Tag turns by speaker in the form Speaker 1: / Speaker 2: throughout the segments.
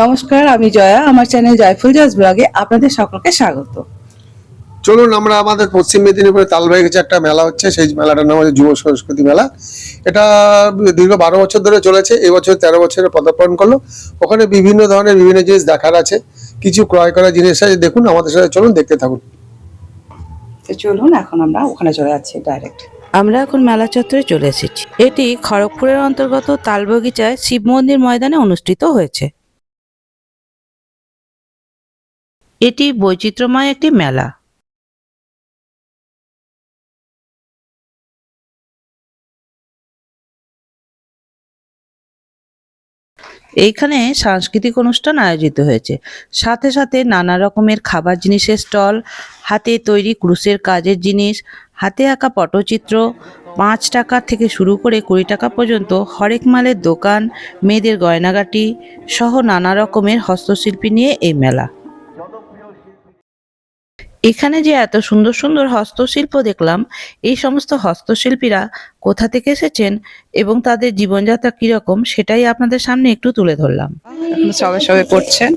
Speaker 1: নমস্কার আমি জয়া। আমার চ্যানেল জয়ফুল জাজ ব্লগে আপনাদের সকলকে স্বাগত।
Speaker 2: চলুন আমরা আমাদের পশ্চিম মেদিনীপুরে তালবাই গেছে একটা মেলা হচ্ছে। সেই মেলাটার নাম হচ্ছে যুব সংস্কৃতি মেলা। এটা দীর্ঘ বারো বছর ধরে চলেছে। এবছর তেরো বছরে পদার্পণ করল। ওখানে বিভিন্ন ধরনের বিভিন্ন জিনিস দেখার আছে। কিছু ক্রয় করার জিনিস আছে। দেখুন আমাদের সাথে চলুন দেখতে থাকুন।
Speaker 1: তো চলুন এখন আমরা ওখানে চলে যাচ্ছি ডাইরেক্ট
Speaker 3: আমরা এখন মেলা চত্বরে চলে এসেছি। এটি খড়গপুরের অন্তর্গত তালবগিচায় শিব মন্দির ময়দানে অনুষ্ঠিত হয়েছে। এটি বৈচিত্র্যময় একটি মেলা। এইখানে সাংস্কৃতিক অনুষ্ঠান আয়োজিত হয়েছে। সাথে সাথে নানা রকমের খাবার জিনিসের স্টল, হাতে তৈরি ক্রুশের কাজের জিনিস, হাতে আঁকা পটচিত্র, পাঁচ টাকা থেকে শুরু করে কুড়ি টাকা পর্যন্ত হরেক মালের দোকান, মেয়েদের গয়নাগাটি সহ নানা রকমের হস্তশিল্পী নিয়ে এই মেলা। এখানে যে এত সুন্দর সুন্দর হস্তশিল্প দেখলাম এই সমস্ত হস্তশিল্পীরা কোথা থেকে এসেছেন এবং তাদের জীবনযাত্রা কীরকম সেটাই আপনাদের সামনে একটু তুলে ধরলাম।
Speaker 1: সবে সবে করছেন।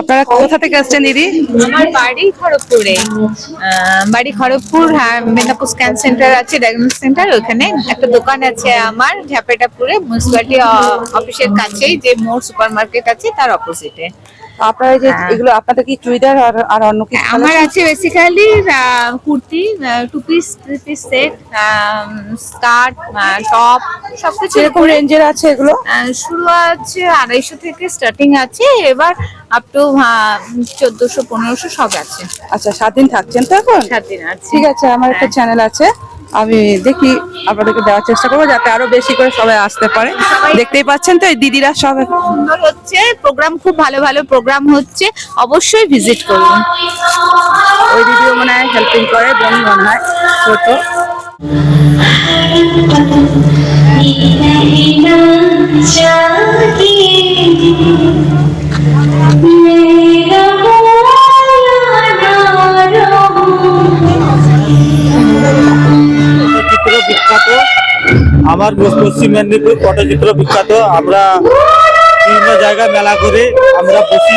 Speaker 1: আপনারা কোথা থেকে আসছেন দিদি?
Speaker 4: আমার বাড়ি খড়গপুরে। আহ, বাড়ি খড়গপুর হ্যাঁ মেদিনীপুর স্ক্যান সেন্টার আছে ডায়াগনোস্টিক সেন্টার ওখানে একটা দোকান আছে আমার ঝাপেটাপুরে মিউনিসিপালিটি অফিসের কাছেই যে মোড় সুপার মার্কেট আছে তার অপোজিটে
Speaker 1: আপনারা যে
Speaker 4: হ্যাঁ।
Speaker 1: এগুলো আপনাদের কি চুড়িদার আর আর অন্য কিছু
Speaker 4: আমার আছে basically kurti two piece three piece set skirt top সবকিছু
Speaker 1: কীরকম রেঞ্জের আছে এগুলো?
Speaker 4: শুরু আছে আড়াইশো থেকে স্টার্টিং আছে এবার আপ টু চোদ্দশো পনেরোশো সব আছে।
Speaker 1: আচ্ছা সাত দিন থাকছেন তো এখন?
Speaker 4: সাত দিন আছে।
Speaker 1: ঠিক আছে আমার একটা চ্যানেল আছে। আমি দেখি আপনাদেরকে দেওয়ার চেষ্টা করব যাতে আরও বেশি করে সবাই আসতে পারে। দেখতেই পাচ্ছেন তো, এই দিদিরা সব
Speaker 4: সুন্দর হচ্ছে। প্রোগ্রাম খুব ভালো ভালো প্রোগ্রাম হচ্ছে। অবশ্যই ভিজিট করুন।
Speaker 1: ওই দিদিও মনে হয় হেল্পিং করে বোন মনে হয় ছোট।
Speaker 5: পশ্চিম মেদিনীপুর পটচিত্র বিখ্যাত। আমরা বিভিন্ন জায়গায় মেলা করে আমরা বসি।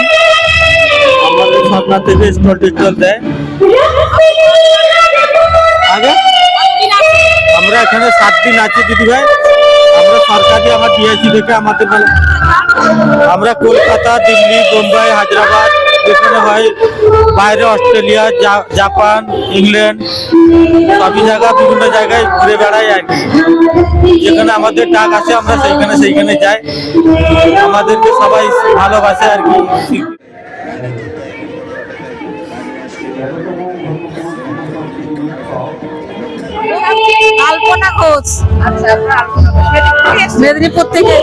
Speaker 5: আমাদের সরকার থেকে স্টল দেয়। আগে আমরা এখানে সাত দিন আছি দিদি ভাই। আমরা সরকারি আমার ডিআইসি থেকে আমাদের আমরা কলকাতা, দিল্লি, বোম্বাই, হায়দ্রাবাদ যেখানে হয় বাইরে অস্ট্রেলিয়া জাপান ইংল্যান্ড সবই জায়গা বিভিন্ন জায়গায় ঘুরে বেড়াই আর কি। যেখানে আমাদের ডাক আছে আমরা সেইখানে সেইখানে যাই। আমাদেরকে সবাই ভালোবাসে আর কি।
Speaker 4: আলপনা ঘোষ আচ্ছা
Speaker 1: মেদিনীপুর থেকে।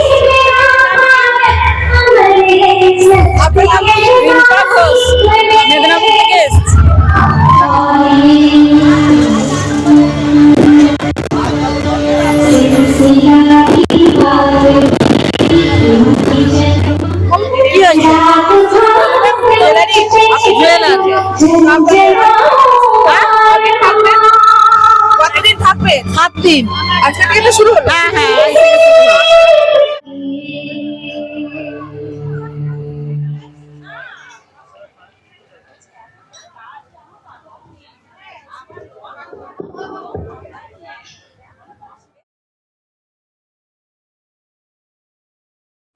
Speaker 4: হবে।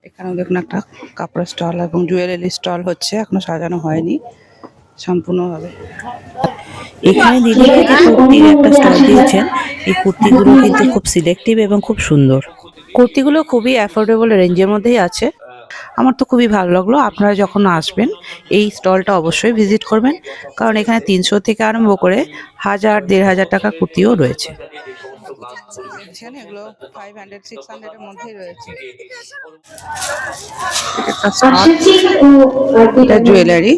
Speaker 1: এখানেও দেখুন একটা কাপড়ের স্টল এবং জুয়েলারি স্টল হচ্ছে এখনও সাজানো হয়নি সম্পূর্ণভাবে।
Speaker 3: এখানে দিদি যে কুর্তির একটা স্টল দিয়েছেন। এই কুর্তিগুলো কিন্তু খুব সিলেক্টিভ এবং খুব সুন্দর। কুর্তিগুলো খুবই অ্যাফোর্ডেবল রেঞ্জের মধ্যেই আছে। আমার তো খুবই ভালো লাগল। আপনারা যখন আসবেন এই স্টলটা অবশ্যই ভিজিট করবেন। কারণ এখানে তিনশো থেকে আরম্ভ করে হাজার দেড় হাজার টাকা কুর্তিও রয়েছে।
Speaker 1: এগুলো ফাইভ হান্ড্রেড সিক্স মধ্যেই রয়েছে। এটা জুয়েলারি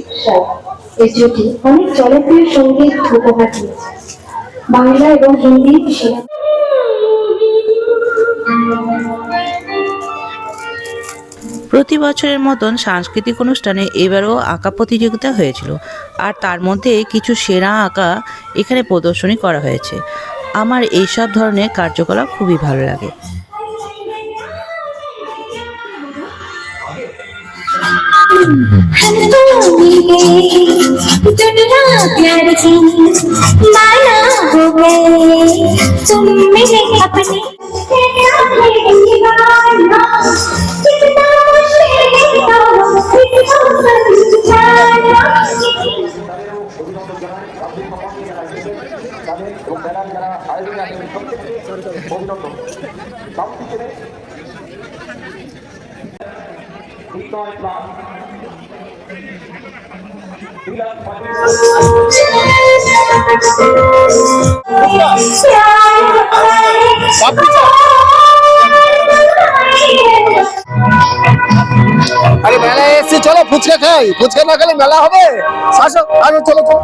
Speaker 6: এই জুটি অনেক জনপ্রিয় সংগীত উপহার দিয়েছে। বাংলা এবং হিন্দি
Speaker 3: প্রতি বছরের মতন সাংস্কৃতিক অনুষ্ঠানে এবারও আঁকা প্রতিযোগিতা হয়েছিল আর তার মধ্যে কিছু সেরা আঁকা এখানে প্রদর্শনী করা হয়েছে। আমার এইসব ধরনের কার্যকলাপ খুবই ভালো লাগে।
Speaker 6: Thank हम तो मिल गए दुनिया प्यार की माना हो गए तुम मेरे अपने कितना मुश्किल कितना समझाना
Speaker 2: আরে মেলায় এসছি চলো ফুচকা খাই ফুচকা না খেলে মেলা হবে আসো আরো চলো চলো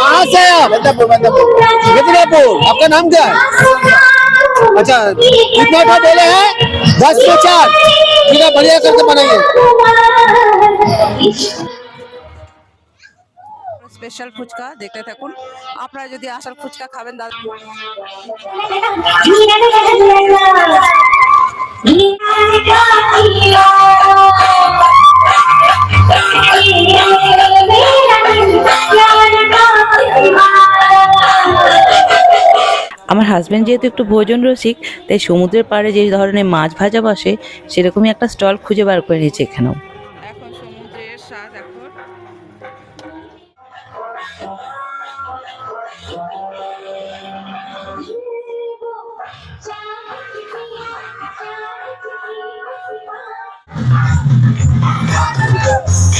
Speaker 2: कहाँ से आप बंदापुर बंदापुर मिदनापुर आपका नाम क्या है अच्छा कितना का बोले हैं दस में चार ठीक है बढ़िया करके बनाइए
Speaker 1: স্পেশাল ফুচকা দেখতে থাকুন আপনারা যদি আসার ফুচকা খাবেন দাদা
Speaker 3: আমার হাজব্যান্ড যেহেতু একটু ভোজন রসিক তাই সমুদ্রের পাড়ে যে ধরনের মাছ ভাজা বসে সেরকমই একটা স্টল খুঁজে বার করে নিয়েছে এখানেও।
Speaker 1: এখন সমুদ্রের স্বাদ এখন।
Speaker 7: মাল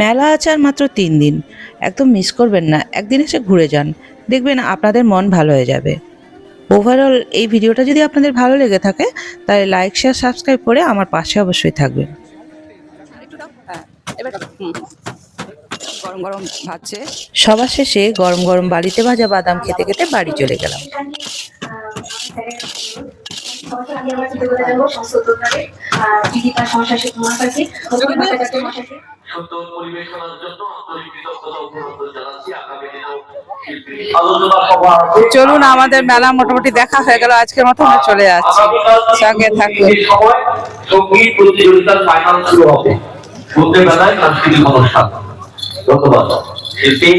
Speaker 7: মেলা
Speaker 3: আছে আর মাত্র তিন দিন। একদম মিস করবেন না। একদিন এসে ঘুরে যান। দেখবেন আপনাদের মন ভালো হয়ে যাবে। ওভারঅল এই ভিডিওটা যদি আপনাদের ভালো লেগে থাকে তাহলে লাইক শেয়ার সাবস্ক্রাইব করে আমার পাশে অবশ্যই থাকবেন।
Speaker 1: হ্যাঁ। গরম গরম ভাজছে।
Speaker 3: সবার শেষে গরম গরম বাড়িতে ভাজা বাদাম খেতে খেতে বাড়ি চলে গেলাম।
Speaker 6: আমি
Speaker 8: সুন্দর পরিবেশনার জন্য আন্তরিক কৃতজ্ঞতা অভিনন্দন জানাচ্ছি। আগামী দিনেও আলোচনা সভা
Speaker 1: চলুন আমাদের মেলা মোটামুটি দেখা হয়ে গেল। আজকের মতো আমরা চলে যাচ্ছি। সঙ্গে থাকুন।
Speaker 8: সময় সংগীত প্রতিযোগিতার ফাইনাল শুরু হবে। সন্ধ্যেবেলায় সাংস্কৃতিক অনুষ্ঠান ধন্যবাদ। শিল্পী